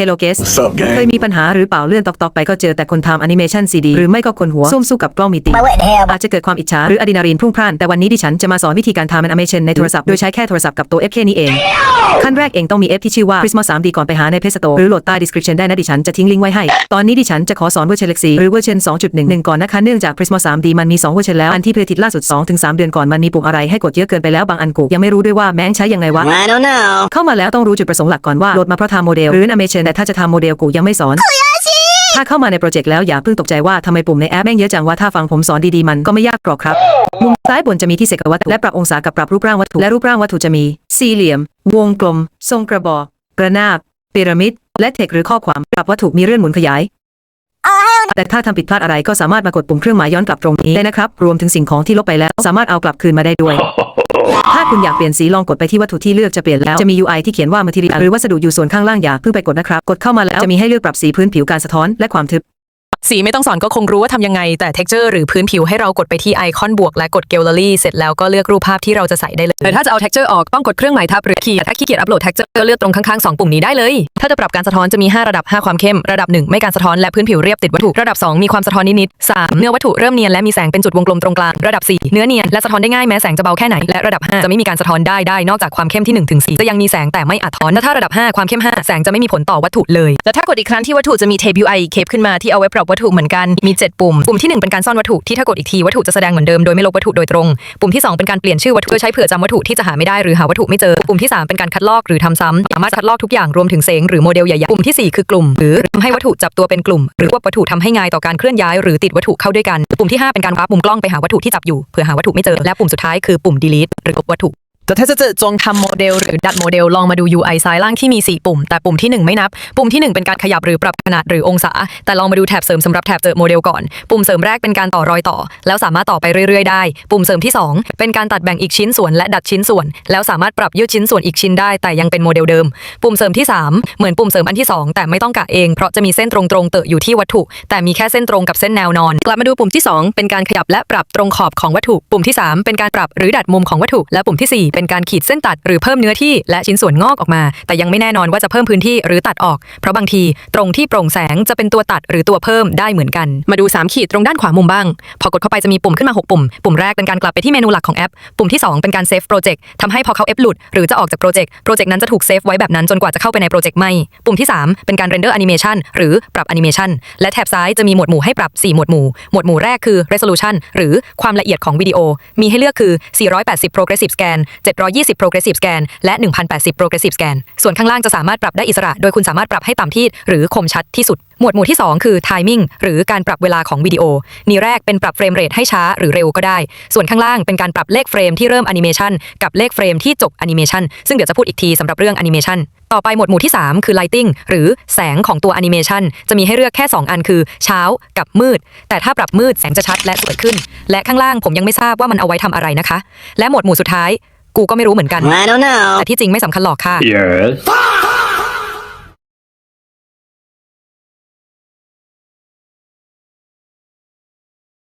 Hello Guest What's up, เคย gang? มีปัญหาหรือเปล่าเลื่อนตอกๆไปก็เจอแต่คนทำแอนิเมชันซีดีหรือไม่ก็คนหัวซุ่มสู้กับกล้องมีติ My wet hair. อาจจะเกิดความอิจฉาหรืออะดรีนาลีนพรุ่งพล่าน แต่วันนี้ดิฉันจะมาสอนวิธีการทำแอนิเมชันในโทรศัพท์ โดยใช้แค่โทรศัพท์กับตัว F แค่นี้เอง ขั้นแรกเองต้องมี F ที่ชื่อว่า Prisma 3D ก่อนไปหาใน Play Store หรือโหลดใต้ description ได้นะดิฉันจะทิ้งลิงก์ไว้ให้ ตอนนี้ดิฉันจะขอสอนเวอร์ชันเล็กสีหรือเวอร์ชัน2.11 ก่อนนะคะเนื่องจาก Prisma 3D มันมี 2 เวอร์ชันแล้วอันที่ผลิตล่าสุด2-3เดือนก่อนมันมีปุ่มอะไรให้กดเยอะเกินไปแล้วบางอันกูยังไม่รู้ด้วยว่าแม่งใช้ยังไงวะ I don't know. เข้ามาแล้วต้องรู้จุดประสงค์หลักก่อนว่าโหลดมาเพราะทำโมเดลหรือ animation แต่ถ้าจะทำโมเดลกูยังไม่สอน ถ้าเข้ามาในโปรเจกต์แล้วอย่าเพิ่งตกใจว่าทำไมปุ่มในแอปแม่งเยอะจังว่าถ้าฟังผมสอนดีๆมันก็ไม่ยากหรอกครับ มุมซ้ายบนจะมีที่เสกวัตถุและปรับองศากับปรับรูปร่างวัตถุและรูปร่างวัตถุจะมี สี่เหลี่ยม วงกลม ทรงกระบอก กระนาบพีระมิด และเทคหรือข้อความปรับวัตถุมีเลื่อนหมุนขยาย แต่ถ้าทำผิดพลาดอะไรก็สามารถมากดปุ่มเครื่องหมายย้อนกลับตรงนี้ได้นะครับ รวมถึงสิ่งของที่ลบไปแล้ว สามารถเอากลับคืนมาได้ด้วย ถ้าคุณอยากเปลี่ยนสีลองกดไปที่วัตถุที่เลือกจะเปลี่ยนแล้วจะมี UI ที่เขียนว่า material หรือวัสดุอยู่ส่วนข้างล่างอย่าเพิ่งไปกดนะครับ กดเข้ามาแล้วจะมีให้เลือกปรับสีพื้นผิวการสะท้อนและความทึบ สีไม่ต้องสอนก็คงรู้ว่าทำยังไง แต่ texture หรือพื้นผิวให้เรากดไปที่ไอคอนบวกและกด gallery เสร็จแล้วก็เลือกรูปภาพที่เราจะใส่ได้เลยแต่ถ้าจะเอา texture ออกต้องกดเครื่องหมายทับหรือขีดถ้าขี้เกียจอัปโหลด texture ก็เลือกตรงข้างๆ 2 ปุ่มนี้ได้เลย ถ้าจะปรับการสะท้อนจะมี 5 ระดับ 5 ความเข้ม ระดับ 1 ไม่การสะท้อนและพื้นผิวเรียบติดวัตถุ ระดับ 2 มีความสะท้อนนิดๆ3เนื้อวัตถุเริ่มเนียนและมีแสงเป็นจุดวงกลมตรงกลาง ระดับ 4 เนื้อเนียนและสะท้อนได้ง่ายแม้แสงจะเบาแค่ไหน และระดับ 5 จะไม่มีการสะท้อนได้ได้นอกจากความเข้มที่1ถึง4จะยังมีแสงแต่ไม่อาจท้อนและถ้าระดับ 5 ความเข้ม 5 แสงจะไม่มีผลต่อวัตถุเลย แล้วถ้ากดอีกครั้งที่วัตถุจะมีเทป UI เคปขึ้นมาที่เอาไว้ปรับวัตถุเหมือนกัน มี 7 ปุ่ม ปุ่มที่ 1 เป็นการซ่อนวัตถุที่ถ้ากดอีกทีวัตถุจะแสดงเหมือนเดิมโดยไม่ลบวัตถุโดยตรง ปุ่มที่ 2 เป็นการเปลี่ยนชื่อวัตถุเพื่อใช้เผื่อจำวัตถุที่จะหาไม่ได้หรือหาวัตถุไม่เจอ ปุ่มที่ 3 เป็นการคัดลอกหรือทำซ้ำสามารถคัดลอกทุกอย่างรวมถึงเสงหรือโมเดลใหญ่ๆ ปุ่มทีสี่ 4 คือกลุ่ม หรือทำให้วัตถุจับตัวเป็นกลุ่ม หรือควบวัตถุทำให้ง่ายต่อการเคลื่อนย้ายหรือติดวัตถุเข้าด้วยกัน ปุ่มที่ 5 เป็นการวาร์ปมุมกล้องไปหาวัตถุที่จับอยู่เพื่อหาวัตถุไม่เจอ และปุ่มสุดท้ายคือปุ่ม delete หรือลบวัตถุ แต่ถ้าจะจะจงทำโมเดลหรือดัดโมเดลลองมาดู UI ซ้ายล่างที่มี 4 ปุ่ม แต่ปุ่มที่ 1 ไม่นับ ปุ่มที่ 1 เป็นการขยับหรือปรับขนาดหรือองศา แต่ลองมาดูแถบเสริมสำหรับแถบเจอโมเดลก่อน ปุ่มเสริมแรกเป็นการต่อรอยต่อ แล้วสามารถต่อไปเรื่อยๆ ได้ ปุ่มเสริมที่ 2 เป็นการตัดแบ่งอีกชิ้นส่วนและดัดชิ้นส่วน แล้วสามารถปรับยืดชิ้นส่วนอีกชิ้นได้ แต่ยังเป็นโมเดลเดิม ปุ่มเสริมที่ 3 เหมือนปุ่มเสริมอันที่ 2 แต่ไม่ต้องกะเองเพราะจะมีเส้นตรงๆเตอะอยู่ที่วัตถุ แต่มีแค่เส้นตรงกับเส้นแนวนอน กลับมาดูปุ่มที่ 2 เป็นการขยับและปรับตรงขอบของวัตถุ ปุ่มที่ 3 เป็นการปรับหรือดัดมุมของวัตถุ และปุ่มที่4เป็นการขีดเส้นตัดหรือเพิ่มเนื้อที่และชิ้นส่วนงอกออกมา แต่ยังไม่แน่นอนว่าจะเพิ่มพื้นที่หรือตัดออก เพราะบางทีตรงที่โปร่งแสงจะเป็นตัวตัดหรือตัวเพิ่มได้เหมือนกัน มาดู 3 ขีดตรงด้านขวามุมบ้าง พอกดเข้าไปจะมีปุ่มขึ้นมา 6 ปุ่ม ปุ่มแรกเป็นการกลับไปที่เมนูหลักของแอป ปุ่มที่ 2 เป็นการเซฟโปรเจกต์ทำให้พอเขาเอฟหลุดหรือจะออกจากโปรเจกต์ โปรเจกต์นั้นจะถูกเซฟไว้แบบนั้นจนกว่าจะเข้าไปในโปรเจกต์ใหม่ ปุ่มที่ 3 เป็นการเรนเดอร์แอนิเมชันหรือปรับแอนิเมชันและแถบซ้ายจะมีหมวดหมู่ให้ปรับ 4 หมวดหมู่ หมวดหมู่แรกคือ resolution หรือความละเอียดของวิดีโอ มีให้เลือกคือ 480 progressive scan 720 progressive scan และ 1080 progressive scan ส่วนข้างล่างจะสามารถปรับได้อิสระ โดยคุณสามารถปรับให้ต่ำที่หรือคมชัดที่สุด หมวดหมู่ที่ 2 คือ timing หรือการปรับเวลาของวิดีโอ นี่แรกเป็นปรับเฟรมเรทให้ช้าหรือเร็วก็ได้ ส่วนข้างล่างเป็นการปรับเลขเฟรมที่เริ่มแอนิเมชันกับเลขเฟรมที่จบแอนิเมชันซึ่งเดี๋ยวจะพูดอีกทีสำหรับเรื่องแอนิเมชันต่อไปหมวดหมู่ที่ 3 คือ lighting หรือแสงของตัวแอนิเมชันจะมีให้เลือกแค่ 2 อันคือเช้ากับมืด แต่ถ้าปรับมืดแสงจะชัดและสวยขึ้น และข้างล่างผมยังไม่ทราบว่ามันเอาไว้ทำอะไรนะคะ และหมวดหมู่สุดท้าย กูก็ไม่รู้เหมือนกัน I don't know. แต่ที่จริงไม่สำคัญหรอกค่ะ Yes.